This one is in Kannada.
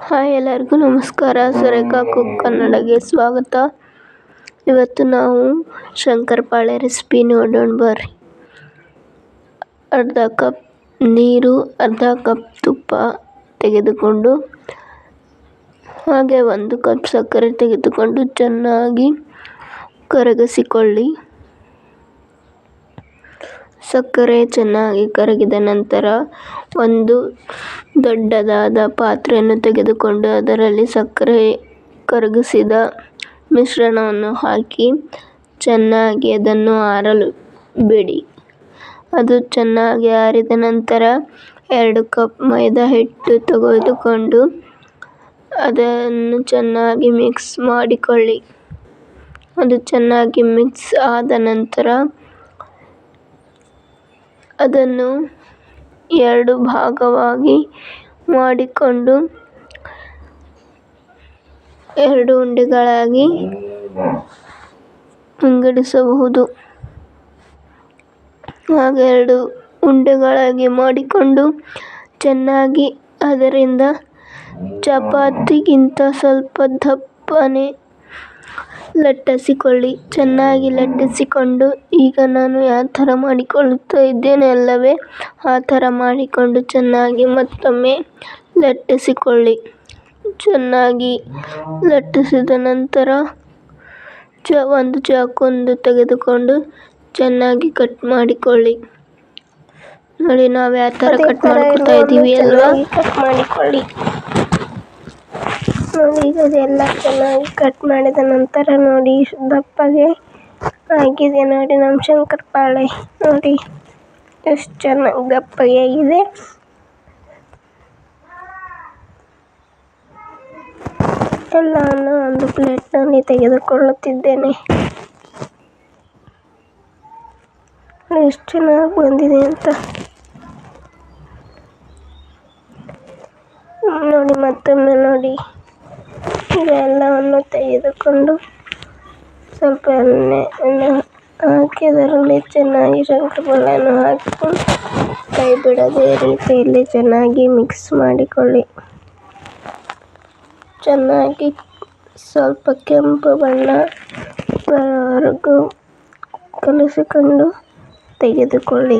ಹಾಯ್ ಎಲ್ಲರಿಗೂ ನಮಸ್ಕಾರ. ಸುರೇಖಾ ಕುಕ್ ಕನ್ನಡಗೆ ಸ್ವಾಗತ. ಇವತ್ತು ನಾವು ಶಂಕರಪಾಳೆ ರೆಸಿಪಿ ನೋಡೋಣ ಬರ್ರಿ. ಅರ್ಧ ಕಪ್ ನೀರು, ಅರ್ಧ ಕಪ್ ತುಪ್ಪ ತೆಗೆದುಕೊಂಡು, ಹಾಗೆ ಒಂದು ಕಪ್ ಸಕ್ಕರೆ ತೆಗೆದುಕೊಂಡು ಚೆನ್ನಾಗಿ ಕರಗಿಸಿಕೊಳ್ಳಿ. ಸಕ್ಕರೆ ಚೆನ್ನಾಗಿ ಕರಗಿದ ನಂತರ ಒಂದು ದೊಡ್ಡದಾದ ಪಾತ್ರೆಯನ್ನು ತೆಗೆದುಕೊಂಡು ಅದರಲ್ಲಿ ಸಕ್ಕರೆ ಕರಗಿಸಿದ ಮಿಶ್ರಣವನ್ನು ಹಾಕಿ ಚೆನ್ನಾಗಿ ಅದನ್ನು ಆರಲು ಬಿಡಿ. ಅದು ಚೆನ್ನಾಗಿ ಆರಿದ ನಂತರ ಎರಡು ಕಪ್ ಮೈದಾ ಹಿಟ್ಟು ತೆಗೆದುಕೊಂಡು ಅದನ್ನು ಚೆನ್ನಾಗಿ ಮಿಕ್ಸ್ ಮಾಡಿಕೊಳ್ಳಿ. ಅದು ಚೆನ್ನಾಗಿ ಮಿಕ್ಸ್ ಆದ ನಂತರ ಅದನ್ನು ಎರಡು ಭಾಗವಾಗಿ ಮಾಡಿಕೊಂಡು ಎರಡು ಉಂಡೆಗಳಾಗಿ ವಿಂಗಡಿಸಬಹುದು. ಹಾಗೆ ಎರಡು ಉಂಡೆಗಳಾಗಿ ಮಾಡಿಕೊಂಡು ಚೆನ್ನಾಗಿ ಅದರಿಂದ ಚಪಾತಿಗಿಂತ ಸ್ವಲ್ಪ ದಪ್ಪನೆ ಲಟ್ಟಿಸಿಕೊಳ್ಳಿ. ಚೆನ್ನಾಗಿ ಲಟ್ಟಿಸಿಕೊಂಡು ಈಗ ನಾನು ಯಾವ ಥರ ಮಾಡಿಕೊಳ್ಳುತ್ತಾ ಇದ್ದೇನೆ ಅಲ್ಲವೇ? ಆ ಥರ ಮಾಡಿಕೊಂಡು ಚೆನ್ನಾಗಿ ಮತ್ತೊಮ್ಮೆ ಲಟ್ಟಿಸಿಕೊಳ್ಳಿ. ಚೆನ್ನಾಗಿ ಲಟ್ಟಿಸಿದ ನಂತರ ಚ ಒಂದು ಚಾಕುವನ್ನು ತೆಗೆದುಕೊಂಡು ಚೆನ್ನಾಗಿ ಕಟ್ ಮಾಡಿಕೊಳ್ಳಿ. ನೋಡಿ ನಾವು ಯಾವ ಥರ ಕಟ್ ಮಾಡ್ಕೊತಾ ಇದ್ದೀವಿ ಅಲ್ವಾ? ಕಟ್ ಮಾಡಿಕೊಳ್ಳಿ. ಈಗ ಅದೆಲ್ಲ ಚೆನ್ನಾಗಿ ಕಟ್ ಮಾಡಿದ ನಂತರ ನೋಡಿ ದಪ್ಪಗೆ ಆಗಿದೆ ನೋಡಿ ನಮ್ಮ ಶಂಕರಪಾಳೆ ನೋಡಿ, ಎಷ್ಟು ಚೆನ್ನಾಗಿ ದಪ್ಪಗೆ ಆಗಿದೆ. ಎಲ್ಲವನ್ನು ಒಂದು ಪ್ಲೇಟ್ನಲ್ಲಿ ತೆಗೆದುಕೊಳ್ಳುತ್ತಿದ್ದೇನೆ. ಎಷ್ಟು ಚೆನ್ನಾಗಿ ಬಂದಿದೆ ಅಂತ. ನೋಡಿ ಮತ್ತೊಮ್ಮೆ ನೋಡಿ. ಇದೆಲ್ಲವನ್ನು ತೆಗೆದುಕೊಂಡು ಸ್ವಲ್ಪ ಎಣ್ಣೆ ಎಣ್ಣೆ ಹಾಕಿ, ಅದರಲ್ಲಿ ಚೆನ್ನಾಗಿ ಶಂಕರಪಾಳೆಯನ್ನು ಹಾಕಿಕೊಂಡು ಕೈ ಬಿಡದೆ ರೀತಿಯಲ್ಲಿ ಚೆನ್ನಾಗಿ ಮಿಕ್ಸ್ ಮಾಡಿಕೊಳ್ಳಿ. ಚೆನ್ನಾಗಿ ಸ್ವಲ್ಪ ಕೆಂಪು ಬಣ್ಣ ಬರೋವರೆಗೂ ಕಲಿಸಿಕೊಂಡು ತೆಗೆದುಕೊಳ್ಳಿ.